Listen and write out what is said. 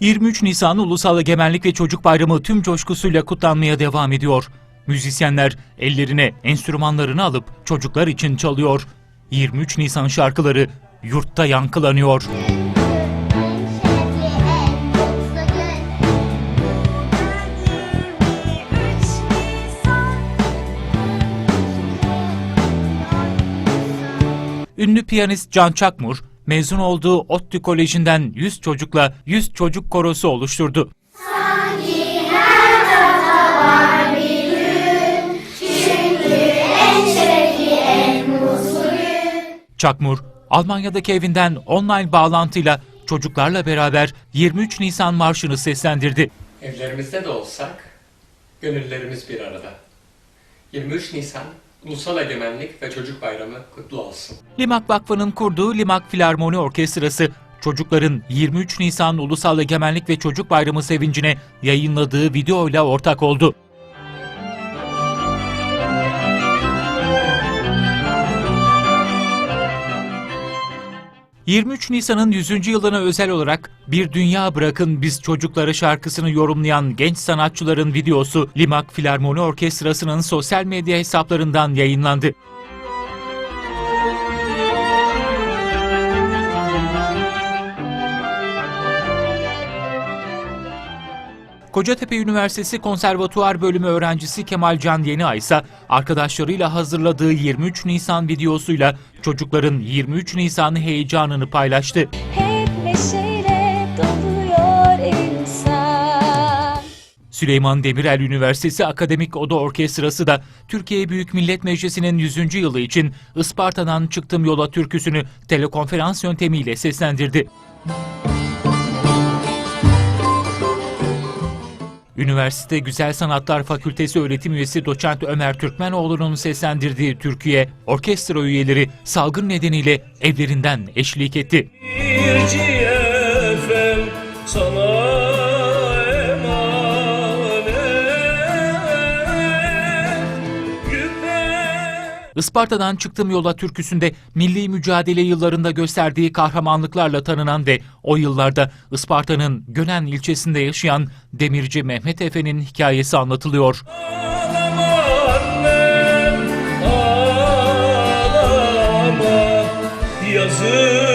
23 Nisan Ulusal Egemenlik ve Çocuk Bayramı tüm coşkusuyla kutlanmaya devam ediyor. Müzisyenler ellerine enstrümanlarını alıp çocuklar için çalıyor. 23 Nisan şarkıları yurtta yankılanıyor. Ünlü piyanist Can Çakmur, mezun olduğu ODTÜ Koleji'nden 100 çocukla 100 çocuk korosu oluşturdu. Çakmur, Almanya'daki evinden online bağlantıyla çocuklarla beraber 23 Nisan Marşı'nı seslendirdi. Evlerimizde de olsak gönüllerimiz bir arada. 23 Nisan Ulusal Egemenlik ve Çocuk Bayramı kutlu olsun. Limak Vakfı'nın kurduğu Limak Filarmoni Orkestrası, çocukların 23 Nisan Ulusal Egemenlik ve Çocuk Bayramı sevincine yayınladığı videoyla ortak oldu. ...23 Nisan'ın 100. yılına özel olarak Bir Dünya Bırakın Biz Çocuklara şarkısını yorumlayan genç sanatçıların videosu Limak Filarmoni Orkestrası'nın sosyal medya hesaplarından yayınlandı. Kocatepe Üniversitesi Konservatuvar Bölümü öğrencisi Kemal Can Yeniay ise arkadaşlarıyla hazırladığı 23 Nisan videosuyla çocukların 23 Nisan heyecanını paylaştı. Hep neşeyle doluyor insan. Süleyman Demirel Üniversitesi Akademik Oda Orkestrası da Türkiye Büyük Millet Meclisi'nin 100. yılı için Isparta'dan çıktım yola türküsünü telekonferans yöntemiyle seslendirdi. Üniversite Güzel Sanatlar Fakültesi öğretim üyesi doçent Ömer Türkmenoğlu'nun seslendirdiği türküye orkestra üyeleri salgın nedeniyle evlerinden eşlik etti. Bir ciyefem sana Isparta'dan Çıktım Yola türküsünde milli mücadele yıllarında gösterdiği kahramanlıklarla tanınan ve o yıllarda Isparta'nın Gönen ilçesinde yaşayan Demirci Mehmet Efe'nin hikayesi anlatılıyor. Annem, ağlama, yazık.